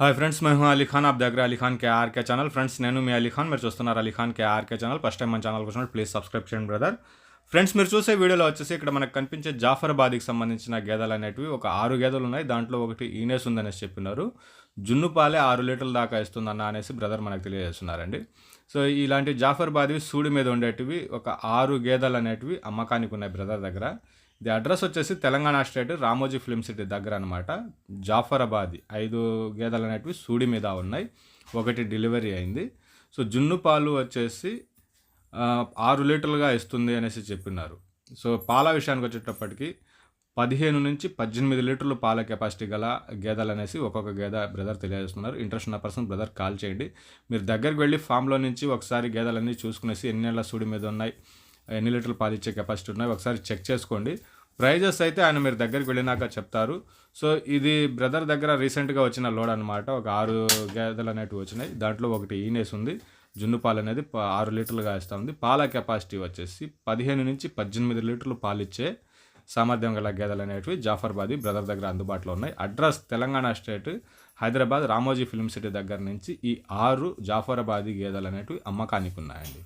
Hi friends మేము అలీ ఖాన్ ఆప్ దగ్గర అలీ ఖాన్ కే ఛానల్ ఫ్రెండ్స్ నేను మీ అలీ ఖాన్ మీరు చూస్తున్నారు అలీ ఖాన్ కే ఛానల్ ఫస్ట్ టైం మన ఛానల్ వచ్చినప్పుడు ప్లీజ్ సబ్స్క్రైబ్ చేయండి బ్రదర్ ఫ్రెండ్స్ మీరు చూసే వీడియోలో వచ్చేసి ఇక్కడ మనకు కనిపించే జాఫర్బాద్కి సంబంధించిన గేదెలు అనేటివి ఒక ఆరు గేదెలు ఉన్నాయి దాంట్లో ఒకటి ఈనేస్ ఉందనేసి చెప్పినారు జున్ను పాలే ఆరు లీటర్ల దాకా ఇస్తుందన్న అనేసి బ్రదర్ మనకు తెలియజేస్తున్నారండి సో ఇలాంటి జాఫర్బాద్వి సూడి మీద ఉండేటివి ఒక ఆరు గేదెలు అనేటివి అమ్మకానికి ఉన్నాయి బ్రదర్ దగ్గర ది అడ్రస్ వచ్చేసి Telangana state Ramoji film city దగ్గర అనమాట జాఫరాబాద్ ఐదు గేదెలు అనేటివి సూడి మీద ఉన్నాయి. ఒకటి డెలివరీ అయింది. సో జున్ను పాలు వచ్చేసి ఆరు లీటర్లుగా ఇస్తుంది అనేసి చెప్పినారు. సో పాల విషయానికి వచ్చేటప్పటికి పదిహేను నుంచి పద్దెనిమిది లీటర్లు పాల కెపాసిటీ గల గేదెలు అనేసి ఒక్కొక్క గేదె బ్రదర్ తెలియజేస్తున్నారు. ఇంట్రెస్ట్ ఉన్న పర్సన్ బ్రదర్ కాల్ చేయండి. మీరు దగ్గరికి వెళ్ళి ఫామ్లో నుంచి ఒకసారి గేదెలన్నీ చూసుకునేసి ఎన్ని నెలల సూడి మీద ఉన్నాయి ఎన్ని లీటర్లు పాలు ఇచ్చే కెపాసిటీ ఉన్నాయి ఒకసారి చెక్ చేసుకోండి. ప్రైజెస్ అయితే ఆయన మీరు దగ్గరికి వెళ్ళినాక చెప్తారు. సో ఇది బ్రదర్ దగ్గర రీసెంట్గా వచ్చిన లోడ్ అనమాట ఒక ఆరు గేదెలు అనేటివి వచ్చినాయి. దాంట్లో ఒకటి ఈనేస్ ఉంది. జున్ను పాలు అనేది ఆరు లీటర్లుగా ఇస్తూ ఉంది. పాల కెపాసిటీ వచ్చేసి పదిహేను నుంచి పద్దెనిమిది లీటర్లు పాలు ఇచ్చే సామర్థ్యం గల గేదెలు అనేటివి జాఫర్బాది బ్రదర్ దగ్గర అందుబాటులో ఉన్నాయి. Address Telangana state Hyderabad Ramoji film city దగ్గర నుంచి ఈ ఆరు జాఫరాబాదీ గేదెలు అనేటివి అమ్మకానికి ఉన్నాయండి.